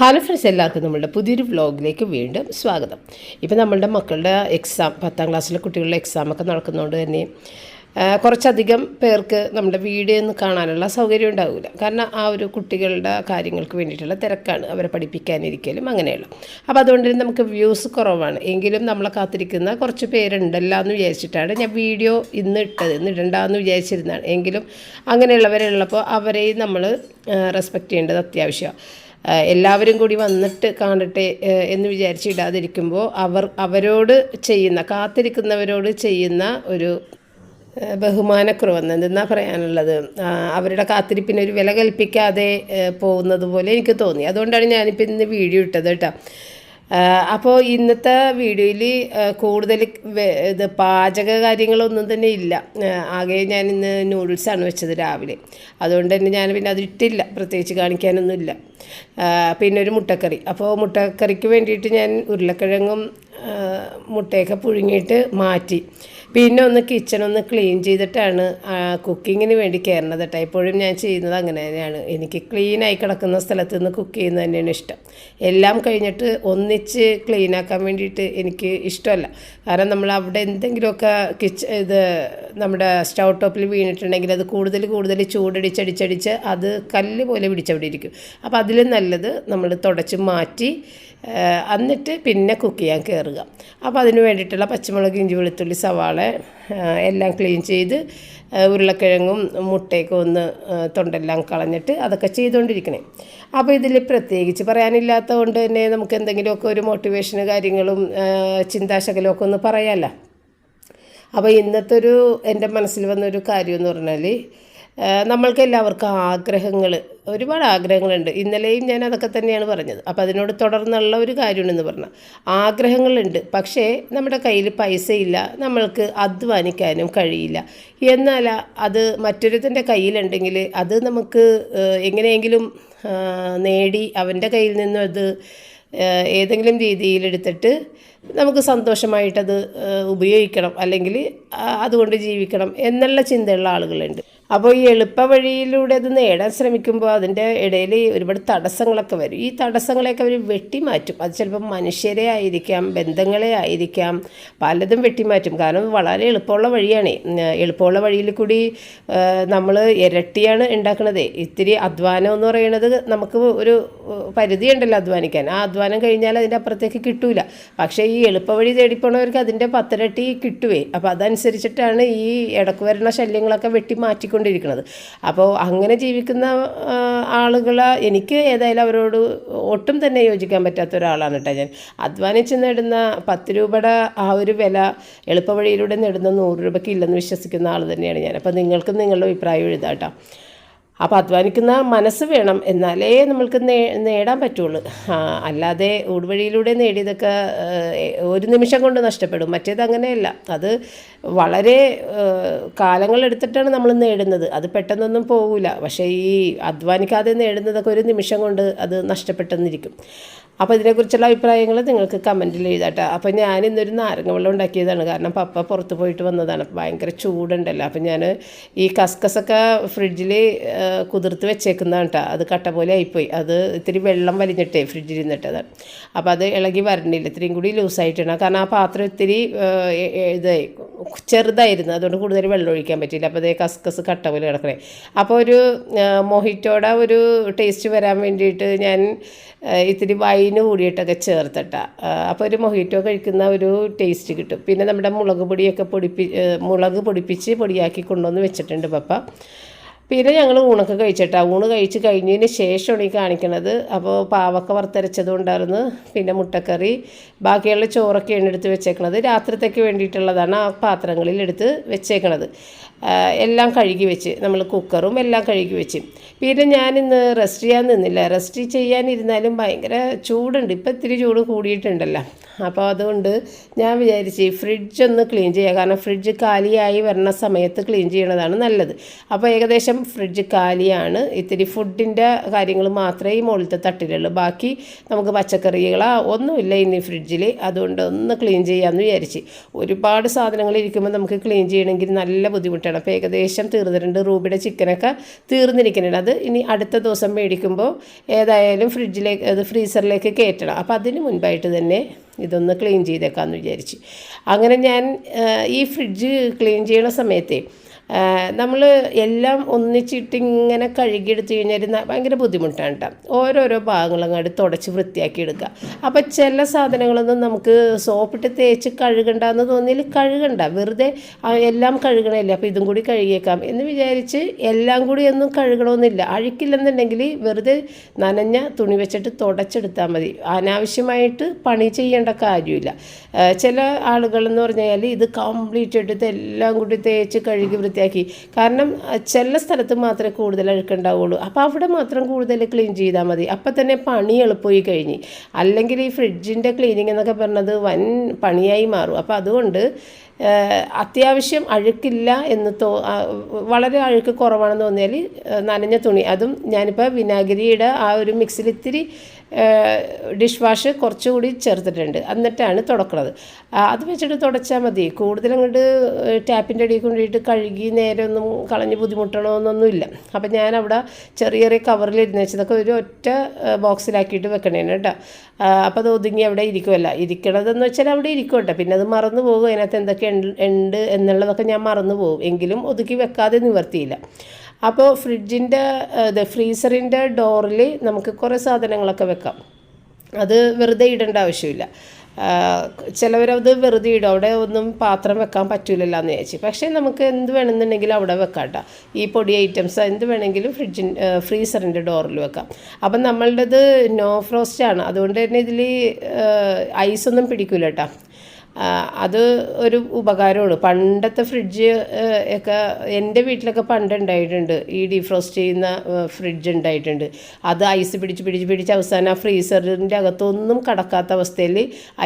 Hello friends എല്ലാവർക്കും നമ്മളുടെ പുതിയൊരു വ്ലോഗിലേക്ക് വീണ്ടും സ്വാഗതം. ഇപ്പോൾ നമ്മളുടെ മക്കളുടെ എക്സാം പത്താം ക്ലാസ്സിലെ കുട്ടികളുടെ എക്സാമൊക്കെ നടക്കുന്നതുകൊണ്ട് തന്നെ കുറച്ചധികം പേർക്ക് നമ്മുടെ വീഡിയോ ഒന്ന് കാണാനുള്ള സൗകര്യം ഉണ്ടാവില്ല കാരണം ആ ഒരു കുട്ടികളുടെ കാര്യങ്ങൾക്ക് വേണ്ടിയിട്ടുള്ള തിരക്കാണ് അവരെ പഠിപ്പിക്കാനിരിക്കലും അങ്ങനെയുള്ള. അപ്പോൾ അതുകൊണ്ട് തന്നെ നമുക്ക് വ്യൂസ് കുറവാണ്. എങ്കിലും നമ്മളെ കാത്തിരിക്കുന്ന കുറച്ച് പേരുണ്ടല്ലോ എന്ന് വിചാരിച്ചിട്ടാണ് ഞാൻ വീഡിയോ ഇന്ന് ഇട്ടത്. ഇന്ന് ഇടണ്ടെന്ന് വിചാരിച്ചിരുന്നതാണ്. എങ്കിലും അങ്ങനെയുള്ളവരുള്ളപ്പോൾ അവരെയും നമ്മൾ റെസ്പെക്റ്റ് ചെയ്യേണ്ടത് അത്യാവശ്യമാണ്. എല്ലാവരും കൂടി വന്നിട്ട് കാണട്ടെ എന്ന് വിചാരിച്ച് ഇടാതിരിക്കുമ്പോൾ അവർ അവരോട് ചെയ്യുന്ന കാത്തിരിക്കുന്നവരോട് ചെയ്യുന്ന ഒരു ബഹുമാനക്കുറവെന്ന് എന്തെന്നാ പറയാനുള്ളത്? അവരുടെ കാത്തിരിപ്പിന് ഒരു വില കൽപ്പിക്കാതെ പോകുന്നത് പോലെ എനിക്ക് തോന്നി. അതുകൊണ്ടാണ് ഞാനിപ്പോൾ ഇന്ന് വീഡിയോ ഇട്ടത് കേട്ടോ. അപ്പോൾ ഇന്നത്തെ വീഡിയോയിൽ കൂടുതൽ ഇത് പാചക കാര്യങ്ങളൊന്നും തന്നെ ഇല്ല. ആകെ ഞാൻ ഇന്ന് നൂഡിൽസാണ് വെച്ചത് രാവിലെ. അതുകൊണ്ട് തന്നെ ഞാൻ പിന്നെ അതിട്ടില്ല. പ്രത്യേകിച്ച് കാണിക്കാനൊന്നുമില്ല. പിന്നെ ഒരു മുട്ടക്കറി. അപ്പോൾ മുട്ടക്കറിക്ക് വേണ്ടിയിട്ട് ഞാൻ ഉരുളക്കിഴങ്ങും മുട്ടയൊക്കെ പുഴുങ്ങിയിട്ട് മാറ്റി. പിന്നെ ഒന്ന് കിച്ചൺ ഒന്ന് ക്ലീൻ ചെയ്തിട്ടാണ് കുക്കിങ്ങിന് വേണ്ടി കയറുന്നത് കേട്ടോ എപ്പോഴും ഞാൻ ചെയ്യുന്നത് അങ്ങനെ തന്നെയാണ്. എനിക്ക് ക്ലീനായി കിടക്കുന്ന സ്ഥലത്ത് നിന്ന് കുക്ക് ചെയ്യുന്നത് തന്നെയാണ് ഇഷ്ടം. എല്ലാം കഴിഞ്ഞിട്ട് ഒന്നിച്ച് ക്ലീനാക്കാൻ വേണ്ടിയിട്ട് എനിക്ക് ഇഷ്ടമല്ല. കാരണം നമ്മൾ അവിടെ എന്തെങ്കിലുമൊക്കെ കിച്ച ഇത് നമ്മുടെ സ്റ്റൗ ടോപ്പിൽ വീണിട്ടുണ്ടെങ്കിൽ അത് കൂടുതൽ കൂടുതൽ ചൂടടിച്ചടിച്ചടിച്ച് അത് കല്ല് പോലെ പിടിച്ചവിടെ ഇരിക്കും അപ്പോൾ അതിലും നല്ലത് നമ്മൾ തുടച്ച് മാറ്റി എന്നിട്ട് പിന്നെ കുക്ക് ചെയ്യാൻ കയറുക അപ്പോൾ അതിന് വേണ്ടിയിട്ടുള്ള പച്ചമുളക് ഇഞ്ചി വെളുത്തുള്ളി സവാള എല്ലാം ക്ലീൻ ചെയ്ത് ഉരുളക്കിഴങ്ങും മുട്ടയൊക്കെ ഒന്ന് തൊണ്ടെല്ലാം കളഞ്ഞിട്ട് അതൊക്കെ ചെയ്തുകൊണ്ടിരിക്കണേ അപ്പോൾ ഇതിൽ പ്രത്യേകിച്ച് പറയാനില്ലാത്തത് കൊണ്ട് തന്നെ നമുക്ക് എന്തെങ്കിലുമൊക്കെ ഒരു മോട്ടിവേഷന് കാര്യങ്ങളും ചിന്താശകലമൊക്കെ ഒന്ന് പറയാമല്ലോ അപ്പോൾ ഇന്നത്തെ ഒരു എന്റെ മനസ്സിൽ വന്നൊരു കാര്യം എന്ന് പറഞ്ഞാൽ നമ്മൾക്ക് എല്ലാവർക്കും ആഗ്രഹങ്ങൾ ഒരുപാട് ആഗ്രഹങ്ങളുണ്ട്. ഇന്നലെയും ഞാൻ അതൊക്കെ തന്നെയാണ് പറഞ്ഞത്. അപ്പോൾ അതിനോട് തുടർന്നുള്ള ഒരു കാര്യമുണ്ടെന്ന് പറഞ്ഞാൽ ആഗ്രഹങ്ങളുണ്ട് പക്ഷേ നമ്മുടെ കയ്യിൽ പൈസയില്ല നമ്മൾക്ക് അധ്വാനിക്കാനും കഴിയില്ല. എന്നാൽ അത് മറ്റൊരുത്തന്റെ കയ്യിലുണ്ടെങ്കിൽ അത് നമുക്ക് എങ്ങനെയെങ്കിലും നേടി അവന്റെ കയ്യിൽ നിന്നും അത് ഏതെങ്കിലും രീതിയിൽ എടുത്തിട്ട് നമുക്ക് സന്തോഷമായിട്ടത് ഉപയോഗിക്കണം. അല്ലെങ്കിൽ അതുകൊണ്ട് ജീവിക്കണം എന്നുള്ള ചിന്തയുള്ള ആളുകളുണ്ട്. അപ്പോൾ ഈ എളുപ്പ വഴിയിലൂടെ അത് നേടാൻ ശ്രമിക്കുമ്പോൾ അതിന്റെ ഇടയിൽ ഒരുപാട് തടസ്സങ്ങളൊക്കെ വരും. ഈ തടസ്സങ്ങളെയൊക്കെ അവർ വെട്ടിമാറ്റും. അത് ചിലപ്പോൾ മനുഷ്യരെ ആയിരിക്കാം ബന്ധങ്ങളെ ആയിരിക്കാം പലതും വെട്ടിമാറ്റും. കാരണം വളരെ എളുപ്പമുള്ള വഴിയാണ്. എളുപ്പമുള്ള വഴിയിൽ കൂടി നമ്മൾ ഇരട്ടിയാണ് ഉണ്ടാക്കുന്നത് ഇത്തിരി അധ്വാനം എന്ന് പറയുന്നത് നമുക്ക് ഒരു പരിധി പരിധിയുണ്ടല്ലോ അധ്വാനിക്കാൻ. ആ അധ്വാനം കഴിഞ്ഞാൽ അതിന്റെ അപ്പുറത്തേക്ക് കിട്ടൂല. പക്ഷേ ഈ എളുപ്പവഴി തേടിപ്പോണവർക്ക് അതിന്റെ പത്തിരട്ടി കിട്ടുവേ. അപ്പോൾ അതനുസരിച്ചിട്ടാണ് ഈ ഇടയ്ക്ക് വരുന്ന ശല്യങ്ങളൊക്കെ വെട്ടി മാറ്റിക്കൊണ്ടിരിക്കുന്നത് അപ്പോൾ അങ്ങനെ ജീവിക്കുന്ന ആളുകൾ എനിക്ക് ഏതായാലും അവരോട് ഒട്ടും തന്നെ യോജിക്കാൻ പറ്റാത്ത ഒരാളാണ് കേട്ടോ ഞാൻ. അധ്വാനിച്ച് നേടുന്ന പത്ത് രൂപയുടെ ആ ഒരു വില എളുപ്പവഴിയിലൂടെ നേടുന്ന നൂറ് രൂപയ്ക്ക് ഇല്ലെന്ന് വിശ്വസിക്കുന്ന ആൾ തന്നെയാണ് ഞാൻ. അപ്പോൾ നിങ്ങൾക്കും നിങ്ങളുടെ അഭിപ്രായം എഴുതാം കേട്ടോ. അപ്പോൾ അധ്വാനിക്കുന്ന മനസ്സ് വേണം എന്നാലേ നമ്മൾക്ക് നേടാൻ പറ്റുള്ളൂ. അല്ലാതെ ഊടുവഴിയിലൂടെ നേടിയതൊക്കെ ഒരു നിമിഷം കൊണ്ട് നഷ്ടപ്പെടും. മറ്റേത് അങ്ങനെയല്ല. അത് വളരെ കാലങ്ങളെടുത്തിട്ടാണ് നമ്മൾ നേടുന്നത്. അത് പെട്ടെന്നൊന്നും പോകില്ല പക്ഷേ ഈ അധ്വാനിക്കാതെ നേടുന്നതൊക്കെ ഒരു നിമിഷം കൊണ്ട് അത് നഷ്ടപ്പെട്ടെന്നിരിക്കും. അപ്പോൾ ഇതിനെക്കുറിച്ചുള്ള അഭിപ്രായങ്ങൾ നിങ്ങൾക്ക് കമന്റിൽ എഴുതാട്ടോ. അപ്പോൾ ഞാൻ ഇന്നൊരു നാരങ്ങ വെള്ളം ഉണ്ടാക്കിയതാണ്. കാരണം പപ്പ പുറത്ത് പോയിട്ട് വന്നതാണ്. ഭയങ്കര ചൂടുണ്ടല്ലോ. അപ്പോൾ ഞാൻ ഈ കസ്കസൊക്കെ ഫ്രിഡ്ജിൽ കുതിർത്ത് വെച്ചേക്കുന്നതാണ് കേട്ടോ അത് കട്ട പോലെ ആയിപ്പോയി. അത് ഇത്തിരി വെള്ളം വലിഞ്ഞിട്ടേ ഫ്രിഡ്ജിൽ നിന്നിട്ടതാണ്. അപ്പോൾ അത് ഇളകി വരണില്ല. ഇത്തിരിയും കൂടി ലൂസായിട്ടാണ്. കാരണം ആ പാത്രം ഇത്തിരി ഇതായി ചെറുതായിരുന്നു. അതുകൊണ്ട് കൂടുതൽ വെള്ളം ഒഴിക്കാൻ പറ്റില്ല അപ്പോൾ അതേ കസ്കസ് കട്ട പോലെ കിടക്കണേ. അപ്പോൾ ഒരു മൊഹിറ്റോടെ ഒരു ടേസ്റ്റ് വരാൻ വേണ്ടിയിട്ട് ഞാൻ ഇത്തിരി വൈന് കൂടിയിട്ടൊക്കെ ചേർത്തിട്ട. അപ്പോൾ ഒരു മൊഹിറ്റോ കഴിക്കുന്ന ഒരു ടേസ്റ്റ് കിട്ടും. പിന്നെ നമ്മുടെ മുളക് പൊടിയൊക്കെ പൊടിപ്പി മുളക് പൊടിപ്പിച്ച് പൊടിയാക്കി കൊണ്ടുവന്ന് വെച്ചിട്ടുണ്ട് പപ്പ. പിന്നെ ഞങ്ങൾ ഊണൊക്കെ കഴിച്ചിട്ടാ. ഊണ് കഴിച്ച് കഴിഞ്ഞതിന് ശേഷമാണ് ഈ കാണിക്കണത്. അപ്പോൾ പാവക്ക വറുത്തരച്ചതും ഉണ്ടായിരുന്നു പിന്നെ മുട്ടക്കറി. ബാക്കിയുള്ള ചോറൊക്കെയാണ് എടുത്ത് വെച്ചേക്കണത്. രാത്രിത്തേക്ക് വേണ്ടിയിട്ടുള്ളതാണ് ആ പാത്രങ്ങളിൽ എടുത്ത് വെച്ചേക്കണത് എല്ലാം കഴുകി വെച്ച്. നമ്മൾ കുക്കറും എല്ലാം കഴുകി വെച്ച്. പിന്നെ ഞാൻ ഇന്ന് റെസ്റ്റ് ചെയ്യാൻ നിന്നില്ല. റെസ്റ്റ് ചെയ്യാനിരുന്നാലും ഭയങ്കര ചൂടുണ്ട്. ഇപ്പം ഇത്തിരി ചൂട് കൂടിയിട്ടുണ്ടല്ലോ. അപ്പോൾ അതുകൊണ്ട് ഞാൻ വിചാരിച്ച് ഫ്രിഡ്ജ് ഒന്ന് ക്ലീൻ ചെയ്യുക കാരണം ഫ്രിഡ്ജ് കാലിയായി വരുന്ന സമയത്ത് ക്ലീൻ ചെയ്യണതാണ് നല്ലത്. അപ്പോൾ ഏകദേശം ഏകദേശം ഫ്രിഡ്ജ് കാലിയാണ്. ഇത്തിരി ഫുഡിന്റെ കാര്യങ്ങൾ മാത്രമേ ഈ മുകളിലത്തെ തട്ടിലുള്ളൂ. ബാക്കി നമുക്ക് പച്ചക്കറികളാ ഒന്നുമില്ല ഇനി ഫ്രിഡ്ജിൽ അതുകൊണ്ട് ഒന്ന് ക്ലീൻ ചെയ്യാമെന്ന് വിചാരിച്ച്. ഒരുപാട് സാധനങ്ങൾ ഇരിക്കുമ്പോൾ നമുക്ക് ക്ലീൻ ചെയ്യണമെങ്കിൽ നല്ല ബുദ്ധിമുട്ടാണ്. അപ്പോൾ ഏകദേശം തീർന്നിട്ടുണ്ട്. റൂബിയുടെ ചിക്കനൊക്കെ തീർന്നിരിക്കുന്നുണ്ട്. അത് ഇനി അടുത്ത ദിവസം മേടിക്കുമ്പോൾ ഏതായാലും ഫ്രിഡ്ജിലേക്ക് അത് ഫ്രീസറിലേക്ക് കയറ്റണം. അപ്പോൾ അതിന് മുൻപായിട്ട് തന്നെ ഇതൊന്ന് ക്ലീൻ ചെയ്തേക്കാമെന്ന് വിചാരിച്ച്. അങ്ങനെ ഞാൻ ഈ ഫ്രിഡ്ജ് ക്ലീൻ ചെയ്യണ സമയത്തെ നമ്മൾ എല്ലാം ഒന്നിച്ചിട്ട് ഇങ്ങനെ കഴുകിയെടുത്ത് കഴിഞ്ഞാൽ ഭയങ്കര ബുദ്ധിമുട്ടാണ് കേട്ടോ ഓരോരോ ഭാഗങ്ങൾ അങ്ങോട്ട് തുടച്ച് വൃത്തിയാക്കി എടുക്കുക അപ്പോൾ ചില സാധനങ്ങളൊന്നും നമുക്ക് സോപ്പിട്ട് തേച്ച് കഴുകണ്ടെന്ന് തോന്നിയാൽ കഴുകണ്ട. വെറുതെ എല്ലാം കഴുകണമല്ലേ അപ്പോൾ ഇതും കൂടി കഴുകിയേക്കാം എന്ന് വിചാരിച്ച് എല്ലാം കൂടി ഒന്നും കഴുകണമെന്നില്ല അഴുക്കില്ലെന്നുണ്ടെങ്കിൽ വെറുതെ നനഞ്ഞ തുണി വെച്ചിട്ട് തുടച്ചെടുത്താൽ മതി. അനാവശ്യമായിട്ട് പണി ചെയ്യേണ്ട കാര്യമില്ല. ചില ആളുകളെന്ന് പറഞ്ഞാൽ ഇത് കംപ്ലീറ്റ് എടുത്ത് എല്ലാം കൂടി തേച്ച് കഴുകി വൃത്തിയാക്കി കാരണം ചില സ്ഥലത്ത് മാത്രമേ കൂടുതൽ അഴുക്കുണ്ടാവുള്ളൂ. അപ്പോൾ അവിടെ മാത്രം കൂടുതൽ ക്ലീൻ ചെയ്താൽ മതി. അപ്പം തന്നെ പണി എളുപ്പമായി കഴിഞ്ഞ്. അല്ലെങ്കിൽ ഈ ഫ്രിഡ്ജിന്റെ ക്ലീനിങ് എന്നൊക്കെ പറഞ്ഞത് വൻ പണിയായി മാറും. അപ്പോൾ അതുകൊണ്ട് അത്യാവശ്യം അഴുക്കില്ല എന്ന് തോ വളരെ അഴുക്ക് കുറവാണെന്ന് തോന്നിയാൽ നനഞ്ഞ തുണി. അതും ഞാനിപ്പോൾ വിനാഗിരിയുടെ ആ ഒരു മിക്സിൽ ഇത്തിരി ഡിഷ് വാഷ് കുറച്ചുകൂടി ചേർത്തിട്ടുണ്ട്. എന്നിട്ടാണ് തുടക്കുന്നത് അത് വെച്ചിട്ട് തുടച്ചാൽ മതി. കൂടുതൽ അങ്ങോട്ട് ടാപ്പിന്റെ അടിയിൽ കൊണ്ടിട്ട് കഴുകി നേരെ ഒന്നും കളഞ്ഞ് ബുദ്ധിമുട്ടണമെന്നൊന്നുമില്ല അപ്പം ഞാൻ അവിടെ ചെറിയ ചെറിയ കവറിൽ ഇരുന്ന് വെച്ചതൊക്കെ ഒരു ഒറ്റ ബോക്സിലാക്കിയിട്ട് വെക്കണേന് കേട്ടോ അപ്പോൾ അത് ഒതുങ്ങി അവിടെ ഇരിക്കുമല്ല ഇരിക്കണതെന്ന് വെച്ചാൽ അവിടെ ഇരിക്കും കേട്ടോ പിന്നെ അത് മറന്നു പോകും. അതിനകത്ത് എന്തൊക്കെ ഉണ്ട് എന്നുള്ളതൊക്കെ ഞാൻ മറന്നു പോകും. എങ്കിലും ഒതുക്കി വെക്കാതെ നിവർത്തിയില്ല. അപ്പോൾ ഫ്രിഡ്ജിന്റെ ഇത് ഫ്രീസറിന്റെ ഡോറിൽ നമുക്ക് കുറേ സാധനങ്ങളൊക്കെ വെക്കാം. അത് വെറുതെ ഇടേണ്ട ആവശ്യമില്ല. ചിലവരത് വെറുതെ ഇടും. അവിടെ ഒന്നും പാത്രം വെക്കാൻ പറ്റില്ലല്ലോ എന്ന് വിചാരിച്ചു. പക്ഷേ നമുക്ക് എന്ത് വേണമെന്നുണ്ടെങ്കിലും അവിടെ വെക്കാം കേട്ടോ ഈ പൊടി ഐറ്റംസ് എന്ത് വേണമെങ്കിലും ഫ്രിഡ്ജിൻ ഫ്രീസറിന്റെ ഡോറിൽ വെക്കാം. അപ്പം നമ്മളുടേത് നോ ഫ്രോസ്റ്റ് ആണ് അതുകൊണ്ട് തന്നെ ഇതിൽ ഐസൊന്നും പിടിക്കില്ല കേട്ടോ അത് ഒരു ഉപകാരമാണ്. പണ്ടത്തെ ഫ്രിഡ്ജ് ഒക്കെ എന്റെ വീട്ടിലൊക്കെ പണ്ട് ഉണ്ടായിട്ടുണ്ട് ഈ ഡീഫ്രോസ്റ്റ് ചെയ്യുന്ന ഫ്രിഡ്ജ് ഉണ്ടായിട്ടുണ്ട്. അത് ഐസ് പിടിച്ച് പിടിച്ച് പിടിച്ച് അവസാനം ആ ഫ്രീസറിന്റെ അകത്തൊന്നും കടക്കാത്ത അവസ്ഥയിൽ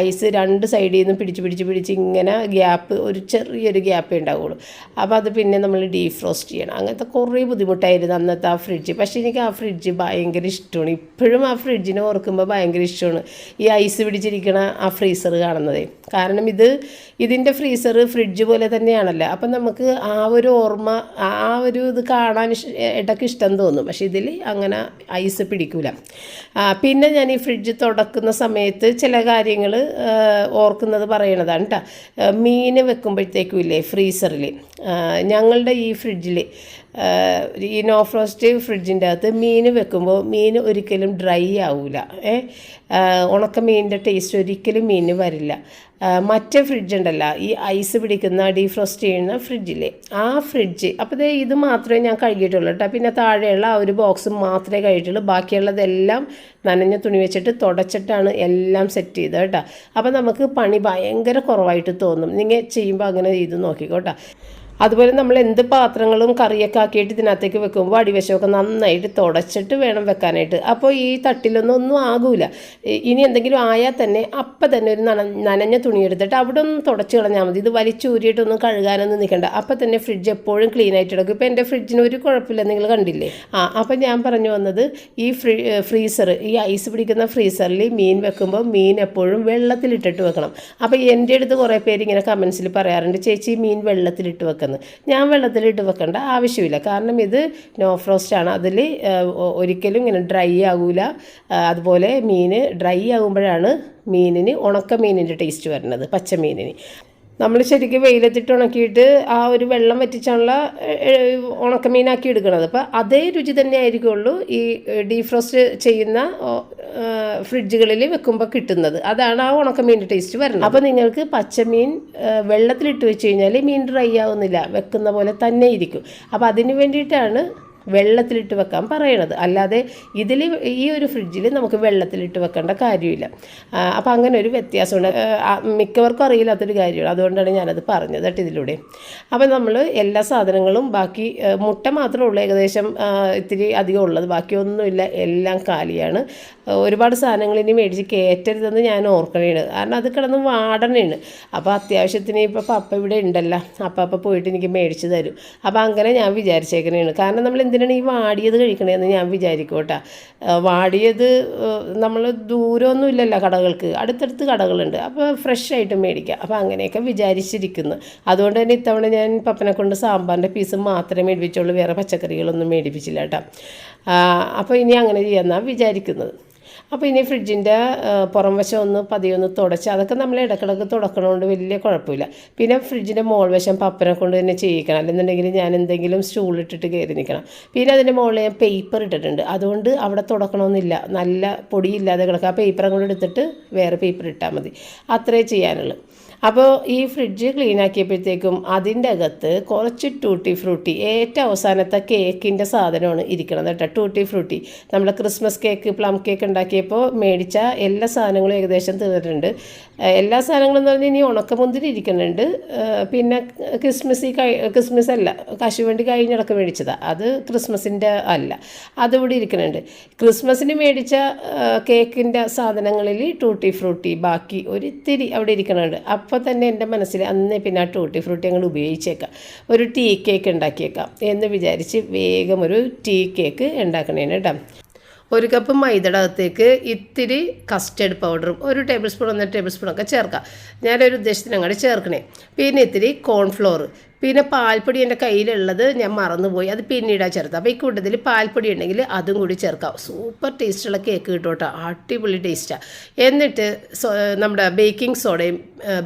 ഐസ് രണ്ട് സൈഡിൽ നിന്നും പിടിച്ച് പിടിച്ച് പിടിച്ച് ഇങ്ങനെ ഗ്യാപ്പ് ഒരു ചെറിയൊരു ഗ്യാപ്പേ ഉണ്ടാവുള്ളൂ. അപ്പോൾ അത് പിന്നെ നമ്മൾ ഡീഫ്രോസ്റ്റ് ചെയ്യണം. അങ്ങനത്തെ കുറേ ബുദ്ധിമുട്ടായിരുന്നു അന്നത്തെ ആ ഫ്രിഡ്ജ് പക്ഷേ എനിക്ക് ആ ഫ്രിഡ്ജ് ഭയങ്കര ഇഷ്ടമാണ്. ഇപ്പോഴും ആ ഫ്രിഡ്ജിനെ ഓർക്കുമ്പോൾ ഭയങ്കര ഇഷ്ടമാണ്. ഈ ഐസ് പിടിച്ചിരിക്കണ ആ ഫ്രീസർ കാണുന്നത്. കാരണം ഇത് ഇതിന്റെ ഫ്രീസർ ഫ്രിഡ്ജ് പോലെ തന്നെയാണല്ലോ. അപ്പം നമുക്ക് ആ ഒരു ഓർമ്മ ആ ഒരു ഇത് കാണാൻ ഇടയ്ക്ക് ഇഷ്ടം തോന്നും. പക്ഷേ ഇതിൽ അങ്ങനെ ഐസ് പിടിക്കൂല. പിന്നെ ഞാൻ ഈ ഫ്രിഡ്ജ് തുടക്കുന്ന സമയത്ത് ചില കാര്യങ്ങൾ ഓർക്കുന്നത് പറയണതാണ് കേട്ടോ മീൻ വെക്കുമ്പോഴത്തേക്കും ഇല്ലേ ഫ്രീസറിൽ ഞങ്ങളുടെ ഈ ഫ്രിഡ്ജിൽ ഈ നോ ഫ്രോസ്റ്റ് ഫ്രിഡ്ജിന്റെ അകത്ത് മീൻ വെക്കുമ്പോൾ മീൻ ഒരിക്കലും ഡ്രൈ ആവില്ല ഏ ഉണക്ക മീനിന്റെ ടേസ്റ്റ് ഒരിക്കലും മീനിന് വരില്ല. മറ്റേ ഫ്രിഡ്ജ് ഉണ്ടല്ലോ ഈ ഐസ് പിടിക്കുന്ന ഡീഫ്രോസ്റ്റ് ചെയ്യുന്ന ഫ്രിഡ്ജില്ലേ ആ ഫ്രിഡ്ജ് അപ്പോൾ ദേ ഇത് മാത്രമേ ഞാൻ കഴുകിയിട്ടുള്ളൂ കേട്ടോ. പിന്നെ താഴെയുള്ള ആ ഒരു ബോക്സ് മാത്രമേ കഴുകിയിട്ടുള്ളൂ. ബാക്കിയുള്ളതെല്ലാം നനഞ്ഞ തുണി വെച്ചിട്ട് തുടച്ചിട്ടാണ് എല്ലാം സെറ്റ് ചെയ്തത് കേട്ടോ. അപ്പോൾ നമുക്ക് പണി ഭയങ്കര കുറവായിട്ട് തോന്നും. നിങ്ങൾ ചെയ്യുമ്പോൾ അങ്ങനെ ചെയ്ത് നോക്കിക്കോട്ടോ അതുപോലെ നമ്മൾ എന്ത് പാത്രങ്ങളും കറിയൊക്കെ ആക്കിയിട്ട് ഇതിനകത്തേക്ക് വെക്കുമ്പോൾ അടിവശമൊക്കെ നന്നായിട്ട് തുടച്ചിട്ട് വേണം വെക്കാനായിട്ട്. അപ്പോൾ ഈ തട്ടിലൊന്നും ഒന്നും ആകൂല. ഇനി എന്തെങ്കിലും ആയാൽ തന്നെ അപ്പം തന്നെ ഒരു നന നനഞ്ഞ തുണി എടുത്തിട്ട് അവിടെ ഒന്ന് തുടച്ച് കളഞ്ഞാൽ മതി. ഇത് വലിച്ചൂരിയിട്ടൊന്നും കഴുകാനൊന്നും നിൽക്കണ്ട. അപ്പം തന്നെ ഫ്രിഡ്ജ് എപ്പോഴും ക്ലീൻ ആയിട്ട് എടുക്കും ഇപ്പോൾ എന്റെ ഫ്രിഡ്ജിന് ഒരു കുഴപ്പമില്ല. നിങ്ങൾ കണ്ടില്ലേ? ആ അപ്പം ഞാൻ പറഞ്ഞു വന്നത് ഈ ഫ്രീ ഫ്രീസർ ഈ ഐസ് പിടിക്കുന്ന ഫ്രീസറിൽ മീൻ വെക്കുമ്പോൾ മീൻ എപ്പോഴും വെള്ളത്തിലിട്ടിട്ട് വെക്കണം. അപ്പോൾ എന്റെ അടുത്ത് കുറേ പേര് ഇങ്ങനെ കമൻസിൽ പറയാറുണ്ട് ചേച്ചി മീൻ വെള്ളത്തിലിട്ട് വെക്കുന്നത് ഞാൻ വെള്ളത്തിലിട്ട് വെക്കേണ്ട ആവശ്യമില്ല. കാരണം ഇത് നോ ഫ്രോസ്റ്റ് ആണ്. അതിൽ ഒരിക്കലും ഇങ്ങനെ ഡ്രൈ ആകൂല അതുപോലെ മീൻ ഡ്രൈ ആകുമ്പോഴാണ് മീനിന് ഉണക്ക മീനിന്റെ ടേസ്റ്റ് വരുന്നത് പച്ച മീനിന് നമ്മൾ ശരിക്കും വെയിലത്തിട്ട് ഉണക്കിയിട്ട് ആ ഒരു വെള്ളം വറ്റിച്ചാണുള്ള ഉണക്കമീനാക്കി എടുക്കുന്നത് അപ്പോൾ അതേ രുചി തന്നെ ആയിരിക്കുള്ളൂ ഈ ഡീഫ്രോസ്റ്റ് ചെയ്യുന്ന ഫ്രിഡ്ജുകളിൽ വെക്കുമ്പോൾ കിട്ടുന്നത്. അതാണ് ആ ഉണക്കമീന്റെ ടേസ്റ്റ് വരുന്നത്. അപ്പോൾ നിങ്ങൾക്ക് പച്ചമീൻ വെള്ളത്തിലിട്ട് വെച്ച് കഴിഞ്ഞാൽ മീൻ ഡ്രൈ ആവുന്നില്ല. വെക്കുന്ന പോലെ തന്നെ ഇരിക്കും. അപ്പോൾ അതിന് വേണ്ടിയിട്ടാണ് വെള്ളത്തിലിട്ട് വെക്കാൻ പറയണത്. അല്ലാതെ ഇതിൽ ഈ ഒരു ഫ്രിഡ്ജിൽ നമുക്ക് വെള്ളത്തിലിട്ട് വെക്കേണ്ട കാര്യമില്ല. അപ്പോൾ അങ്ങനെ ഒരു വ്യത്യാസമുണ്ട്. മിക്കവർക്കും അറിയില്ലാത്തൊരു കാര്യമാണ്. അതുകൊണ്ടാണ് ഞാനത് പറഞ്ഞത് കേട്ടോ ഇതിലൂടെ. അപ്പോൾ നമ്മൾ എല്ലാ സാധനങ്ങളും ബാക്കി മുട്ട മാത്രമേ ഉള്ളൂ ഏകദേശം ഇത്തിരി അധികം ഉള്ളത്. ബാക്കിയൊന്നുമില്ല. എല്ലാം കാലിയാണ്. ഒരുപാട് സാധനങ്ങൾ ഇനി മേടിച്ച് കയറ്റരുതെന്ന് ഞാൻ ഓർക്കണേണ്. കാരണം അത് കിടന്ന് വാടണേണ്. അപ്പോൾ അത്യാവശ്യത്തിന് ഇപ്പോൾ പപ്പ ഇവിടെ ഉണ്ടല്ലോ. അപ്പം അപ്പം പോയിട്ട് എനിക്ക് മേടിച്ച് തരും. അപ്പോൾ അങ്ങനെ ഞാൻ വിചാരിച്ചേക്കണേണ്. കാരണം നമ്മൾ എന്തിനാണ് ഈ വാടിയത് കഴിക്കണേന്ന് ഞാൻ വിചാരിക്കും കേട്ടോ. വാടിയത് നമ്മൾ ദൂരമൊന്നും ഇല്ലല്ലോ കടകൾക്ക്. അടുത്തടുത്ത് കടകളുണ്ട്. അപ്പോൾ ഫ്രഷ് ആയിട്ട് മേടിക്കുക അപ്പോൾ അങ്ങനെയൊക്കെ വിചാരിച്ചിരിക്കുന്നു. അതുകൊണ്ട് തന്നെ ഇത്തവണ ഞാൻ പപ്പനെ കൊണ്ട് സാമ്പാറിന്റെ പീസ് മാത്രമേ മേടിപ്പിച്ചുള്ളൂ. വേറെ പച്ചക്കറികളൊന്നും മേടിപ്പിച്ചില്ല കേട്ടോ. അപ്പോൾ ഇനി അങ്ങനെ ചെയ്യാമെന്നാണ് വിചാരിക്കുന്നത്. അപ്പോൾ ഇനി ഫ്രിഡ്ജിന്റെ പുറം വശം ഒന്ന് പതിയെ ഒന്ന് തുടച്ച് അതൊക്കെ നമ്മൾ ഇടക്കിടക്ക് തുടക്കണതുകൊണ്ട് വലിയ കുഴപ്പമില്ല. പിന്നെ ഫ്രിഡ്ജിന്റെ മോൾ വശം പപ്പനെ കൊണ്ട് തന്നെ ചെയ്യിക്കണം. അല്ലെന്നുണ്ടെങ്കിൽ ഞാൻ എന്തെങ്കിലും സ്റ്റൂൾ ഇട്ടിട്ട് കയറി നിൽക്കണം. പിന്നെ അതിന്റെ മുകളിൽ ഞാൻ പേപ്പർ ഇട്ടിട്ടുണ്ട്. അതുകൊണ്ട് അവിടെ തുടക്കണമെന്നില്ല നല്ല പൊടിയില്ലാതെ കിടക്കുക ആ പേപ്പർ അങ്ങോട്ട് എടുത്തിട്ട് വേറെ പേപ്പർ ഇട്ടാൽ മതി. അത്രേ ചെയ്യാനുള്ളൂ. അപ്പോൾ ഈ ഫ്രിഡ്ജ് ക്ലീൻ ആക്കിയപ്പോഴത്തേക്കും അതിന്റെ അകത്ത് കുറച്ച് ടൂട്ടി ഫ്രൂട്ടി ഏറ്റവും അവസാനത്തെ കേക്കിന്റെ സാധനമാണ് ഇരിക്കുന്നത് കേട്ടോ. ടൂട്ടി ഫ്രൂട്ടി നമ്മൾ ക്രിസ്മസ് കേക്ക് പ്ലം കേക്ക് ഉണ്ടാക്കിയപ്പോൾ മേടിച്ച എല്ലാ സാധനങ്ങളും ഏകദേശം തീർന്നിട്ടുണ്ട്. എല്ലാ സാധനങ്ങളും എന്ന് പറഞ്ഞാൽ ഇനി ഉണക്കമുന്തിരി ഇരിക്കുന്നുണ്ട്. പിന്നെ ക്രിസ്മസ് ഈ ക്രിസ്മസ് അല്ല കശുവണ്ടി കഴിഞ്ഞിടക്ക് മേടിച്ചതാണ് അത് ക്രിസ്മസിന്റെ അല്ല അതിവിടെ ഇരിക്കുന്നുണ്ട്. ക്രിസ്മസിന് മേടിച്ച കേക്കിന്റെ സാധനങ്ങളിൽ ടൂട്ടി ഫ്രൂട്ടി ബാക്കി ഒരിത്തിരി അവിടെ ഇരിക്കുന്നുണ്ട്. അപ്പോൾ തന്നെ എന്റെ മനസ്സിൽ അന്ന് പിന്നെ ആ ടൂട്ടി ഫ്രൂട്ടി അങ്ങോട്ട് ഉപയോഗിച്ചേക്കാം. ഒരു ടീ കേക്ക് ഉണ്ടാക്കിയേക്കാം എന്ന് വിചാരിച്ച് വേഗം ഒരു ടീ കേക്ക് ഉണ്ടാക്കണേന് കേട്ടോ ഒരു കപ്പ് മൈദയുടെ അകത്തേക്ക് ഇത്തിരി കസ്റ്റർഡ് പൗഡറും ഒരു ടേബിൾ സ്പൂൺ ഒന്നര ടേബിൾ സ്പൂണൊക്കെ ചേർക്കാം. ഞാനൊരു ഉദ്ദേശത്തിന് അങ്ങോട്ട് ചേർക്കണേ. പിന്നെ ഇത്തിരി കോൺഫ്ലോർ. പിന്നെ പാൽപ്പൊടി എന്റെ കയ്യിലുള്ളത് ഞാൻ മറന്നുപോയി. അത് പിന്നീടാണ് ചേർത്തത്. അപ്പോൾ ഈ കൂട്ടത്തിൽ പാൽപ്പൊടി ഉണ്ടെങ്കിൽ അതും കൂടി ചേർക്കാം. സൂപ്പർ ടേസ്റ്റുള്ള കേക്ക് കിട്ടും കേട്ടോ അടിപൊളി ടേസ്റ്റാണ് എന്നിട്ട് നമ്മുടെ ബേക്കിംഗ് സോഡയും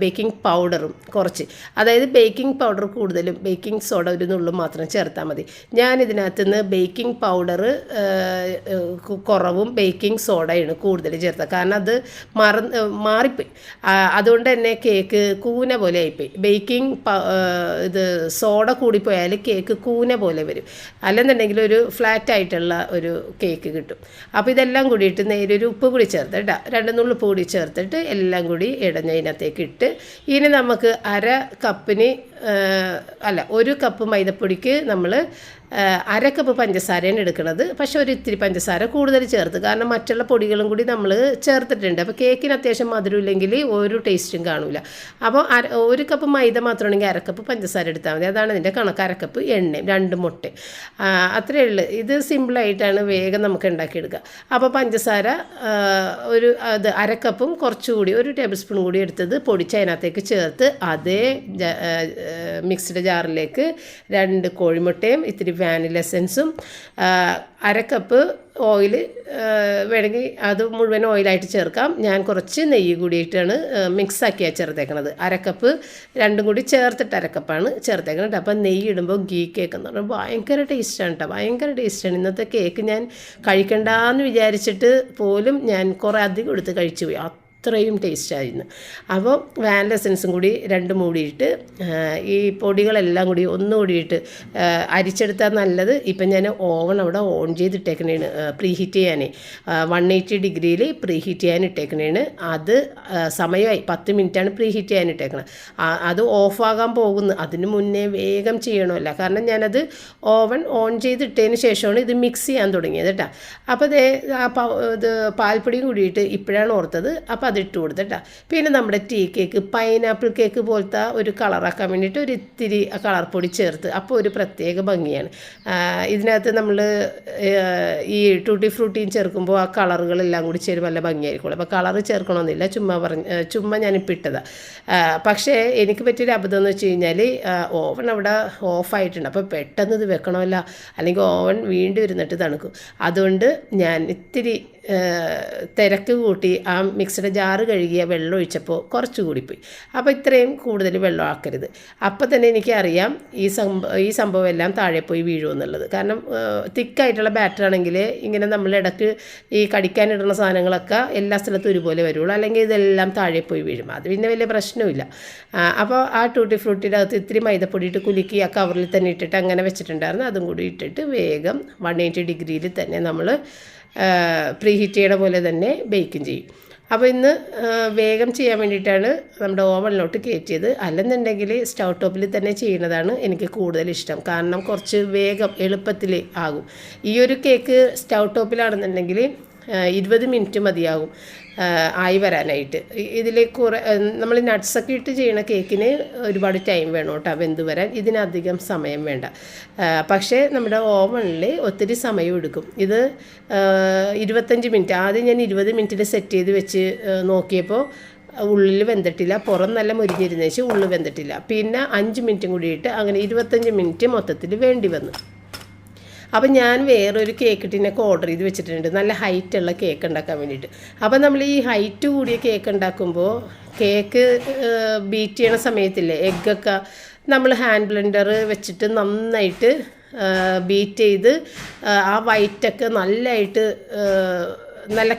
ബേക്കിംഗ് പൗഡറും കുറച്ച്. അതായത് ബേക്കിംഗ് പൗഡർ കൂടുതലും ബേക്കിംഗ് സോഡ ഒരു നുള്ളു മാത്രം ചേർത്താൽ മതി. ഞാൻ ഇതിനകത്ത് നിന്ന് ബേക്കിംഗ് പൗഡർ കുറവും ബേക്കിംഗ് സോഡയാണ് കൂടുതൽ ചേർത്തത്. കാരണം അത് മറ മാറിപ്പോയി. അതുകൊണ്ട് തന്നെ കേക്ക് കൂന പോലെ ആയിപ്പോയി. ബേക്കിംഗ് ഇത് സോഡ കൂടിപ്പോയാൽ കേക്ക് കൂന പോലെ വരും. അല്ലെന്നുണ്ടെങ്കിൽ ഒരു ഫ്ലാറ്റ് ആയിട്ടുള്ള ഒരു കേക്ക് കിട്ടും. അപ്പോൾ ഇതെല്ലാം കൂടിയിട്ട് നേരെ ഒരു ഉപ്പ് കൂടി ചേർത്ത് കേട്ടോ രണ്ട് നുള്ളു ഉപ്പ് കൂടി ചേർത്തിട്ട് എല്ലാം കൂടി ഇടഞ്ഞതിനകത്തേക്ക് ഇട്ട് ഇനി നമുക്ക് അര കപ്പിന് അല്ല ഒരു കപ്പ് മൈദപ്പൊടിക്ക് നമ്മൾ അര കപ്പ് പഞ്ചസാരയാണ് എടുക്കുന്നത്. പക്ഷെ ഒരു ഇത്തിരി പഞ്ചസാര കൂടുതൽ ചേർത്ത്. കാരണം മറ്റുള്ള പൊടികളും കൂടി നമ്മൾ ചേർത്തിട്ടുണ്ട്. അപ്പോൾ കേക്കിന് അത്യാവശ്യം മധുരം ഇല്ലെങ്കിൽ ഒരു ടേസ്റ്റും കാണില്ല അപ്പോൾ അര ഒരു കപ്പ് മൈദ മാത്രമാണെങ്കിൽ അരക്കപ്പ് പഞ്ചസാര എടുത്താൽ മതി. അതാണ് ഇതിന്റെ കണക്ക്. അരക്കപ്പ് എണ്ണയും രണ്ട് മുട്ട. അത്രയേ ഉള്ളൂ. ഇത് സിമ്പിളായിട്ടാണ് വേഗം നമുക്ക് ഉണ്ടാക്കിയെടുക്കുക. അപ്പോൾ പഞ്ചസാര ഒരു അത് അരക്കപ്പും കുറച്ചുകൂടി ഒരു ടേബിൾ സ്പൂൺ കൂടി എടുത്തത് പൊടിച്ച് അതിനകത്തേക്ക് ചേർത്ത് അതേ മിക്സിയുടെ ജാറിലേക്ക് രണ്ട് കോഴിമുട്ടയും ഇത്തിരി വാനില എസൻസും അരക്കപ്പ് ഓയിൽ വേണമെങ്കിൽ അത് മുഴുവൻ ഓയിലായിട്ട് ചേർക്കാം. ഞാൻ കുറച്ച് നെയ്യ് കൂടിയിട്ടാണ് മിക്സ് ആക്കിയാണ് ചേർത്തേക്കണത്. അരക്കപ്പ് രണ്ടും കൂടി ചേർത്തിട്ട് അരക്കപ്പാണ് ചേർത്തേക്കണത് അപ്പം നെയ്യ് ഇടുമ്പോൾ ഗീ കേക്ക് എന്ന് പറഞ്ഞാൽ ഭയങ്കര ടേസ്റ്റാണ് കേട്ടോ. ഭയങ്കര ടേസ്റ്റാണ് ഇന്നത്തെ കേക്ക് ഞാൻ കഴിക്കണ്ടെന്ന് വിചാരിച്ചിട്ട് പോലും ഞാൻ കുറേ അധികം എടുത്ത് കഴിച്ചു പോയി അത്രയും ടേസ്റ്റായിരുന്നു. അപ്പോൾ വാനില എസൻസും കൂടി രണ്ട് മൂടിയിട്ട് ആ, ഈ പൊടികളെല്ലാം കൂടി ഒന്നുകൂടിയിട്ട് അരിച്ചെടുത്താൽ നല്ലത്. ഇപ്പം ഞാൻ ഓവൺ അവിടെ ഓൺ ചെയ്തിട്ടേക്കണേണ് പ്രീ ഹീറ്റ് ചെയ്യാനേ. വൺ എയ്റ്റി ഡിഗ്രിയിൽ പ്രീ ഹീറ്റ് ചെയ്യാൻ ഇട്ടേക്കണേണ്. അത് സമയമായി. പത്ത് മിനിറ്റാണ് പ്രീ ഹീറ്റ് ചെയ്യാൻ ഇട്ടേക്കണത് അത് ഓഫാകാൻ പോകുന്നു. അതിന് മുന്നേ വേഗം ചെയ്യണമല്ല. കാരണം ഞാനത് ഓവൻ ഓൺ ചെയ്തിട്ടതിന് ശേഷമാണ് ഇത് മിക്സ് ചെയ്യാൻ തുടങ്ങിയത് കേട്ടോ. അപ്പോൾ ഇത് പാൽപ്പൊടിയും കൂടിയിട്ട് ഇപ്പോഴാണ് ഓർത്തത്. അപ്പോൾ അതിട്ട് കൊടുത്തിട്ടാ. പിന്നെ നമ്മുടെ ടീ കേക്ക് പൈനാപ്പിൾ കേക്ക് പോലത്തെ ഒരു കളറാക്കാൻ വേണ്ടിയിട്ട് ഒരു ഇത്തിരി കളർ പൊടി ചേർത്ത്. അപ്പോൾ ഒരു പ്രത്യേക ഭംഗിയാണ്. ഇതിനകത്ത് നമ്മൾ ഈ ടൂട്ടി ഫ്രൂട്ടിയും ചേർക്കുമ്പോൾ ആ കളറുകളെല്ലാം കൂടി ചേരുമ്പോൾ നല്ല ഭംഗിയായിരിക്കുള്ളൂ അപ്പോൾ കളറ് ചേർക്കണമെന്നില്ല. ചുമ്മാ പറഞ്ഞ് ചുമ്മാ ഞാനിപ്പോൾ ഇട്ടതാണ് പക്ഷേ എനിക്ക് പറ്റിയൊരു അബദ്ധം എന്ന് വെച്ച് കഴിഞ്ഞാൽ ഓവൺ അവിടെ ഓഫായിട്ടുണ്ട്. അപ്പോൾ പെട്ടെന്ന് ഇത് വെക്കണമല്ല. അല്ലെങ്കിൽ ഓവൻ വീണ്ടും ഇരുന്നിട്ട് തണുക്കും. അതുകൊണ്ട് ഞാൻ ഇത്തിരി തിരക്ക് കൂട്ടി ആ മിക്സിയുടെ ജാറ് കഴുകിയ വെള്ളം ഒഴിച്ചപ്പോൾ കുറച്ച് കൂടിപ്പോയി. അപ്പോൾ ഇത്രയും കൂടുതൽ വെള്ളം ആക്കരുത്. അപ്പോൾ തന്നെ എനിക്കറിയാം ഈ സംഭവം ഈ സംഭവം എല്ലാം താഴെ പോയി വീഴുമെന്നുള്ളത് കാരണം തിക്കായിട്ടുള്ള ബാറ്റർ ആണെങ്കിൽ ഇങ്ങനെ നമ്മൾ ഇടയ്ക്ക് ഈ കടിക്കാനിടുന്ന സാധനങ്ങളൊക്കെ എല്ലാ സ്ഥലത്തും ഒരുപോലെ വരുള്ളൂ. അല്ലെങ്കിൽ ഇതെല്ലാം താഴെ പോയി വീഴും. അത് പിന്നെ വലിയ പ്രശ്നമില്ല അപ്പോൾ ആ ടൂട്ടി ഫ്രൂട്ടിയുടെ അകത്ത് ഇത്തിരി മൈദപ്പൊടി ഇട്ട് കുലുക്കി ആ കവറിൽ തന്നെ ഇട്ടിട്ട് അങ്ങനെ വെച്ചിട്ടുണ്ടായിരുന്നു. അതും കൂടി ഇട്ടിട്ട് വേഗം വൺ എയ്റ്റി ഡിഗ്രിയിൽ തന്നെ നമ്മൾ പ്രീ ഹീറ്റ് ചെയ്യണ പോലെ തന്നെ ബേക്കും ചെയ്യും. അപ്പോൾ ഇന്ന് വേഗം ചെയ്യാൻ വേണ്ടിയിട്ടാണ് നമ്മുടെ ഓവനിലോട്ട് കയറ്റിയത്. അല്ലെന്നുണ്ടെങ്കിൽ സ്റ്റൗ ടോപ്പിൽ തന്നെ ചെയ്യുന്നതാണ് എനിക്ക് കൂടുതൽ ഇഷ്ടം. കാരണം കുറച്ച് വേഗം എളുപ്പത്തിൽ ആകും. ഈ ഒരു കേക്ക് സ്റ്റൗ ടോപ്പിലാണെന്നുണ്ടെങ്കിൽ ഇരുപത് മിനിറ്റ് മതിയാകും. ആയി വരാനായിട്ട്. ഇതിൽ കുറേ നമ്മൾ നട്ട്സൊക്കെ ഇട്ട് ചെയ്യുന്ന കേക്കിന് ഒരുപാട് ടൈം വേണം കേട്ടോ വെന്ത് വരാൻ. ഇതിനധികം സമയം വേണ്ട. പക്ഷേ നമ്മുടെ ഓവണിൽ ഒത്തിരി സമയം എടുക്കും. ഇത് ഇരുപത്തഞ്ച് മിനിറ്റ് ആദ്യം ഞാൻ ഇരുപത് മിനിറ്റിൽ സെറ്റ് ചെയ്ത് വെച്ച് നോക്കിയപ്പോൾ ഉള്ളിൽ വെന്തിട്ടില്ല പുറം നല്ല മുരിഞ്ഞിരുന്നേച്ച് ഉള്ളിൽ വെന്തിട്ടില്ല. പിന്നെ അഞ്ച് മിനിറ്റും കൂടിയിട്ട് അങ്ങനെ ഇരുപത്തഞ്ച് മിനിറ്റ് മൊത്തത്തിൽ വേണ്ടി വന്നു. അപ്പം ഞാൻ വേറൊരു കേക്ക് ഇട്ടിനൊക്കെ ഓർഡർ ചെയ്ത് വെച്ചിട്ടുണ്ട്. നല്ല ഹൈറ്റുള്ള കേക്ക് ഉണ്ടാക്കാൻ വേണ്ടിയിട്ട്. അപ്പം നമ്മൾ ഈ ഹൈറ്റ് കൂടിയ കേക്ക് ഉണ്ടാക്കുമ്പോൾ കേക്ക് ബീറ്റ് ചെയ്യണ സമയത്തില്ലേ എഗ്ഗൊക്കെ നമ്മൾ ഹാൻഡ് ബ്ലെൻഡർ വെച്ചിട്ട് നന്നായിട്ട് ബീറ്റ് ചെയ്ത് ആ, വൈറ്റൊക്കെ നല്ലതായിട്ട് നല്ല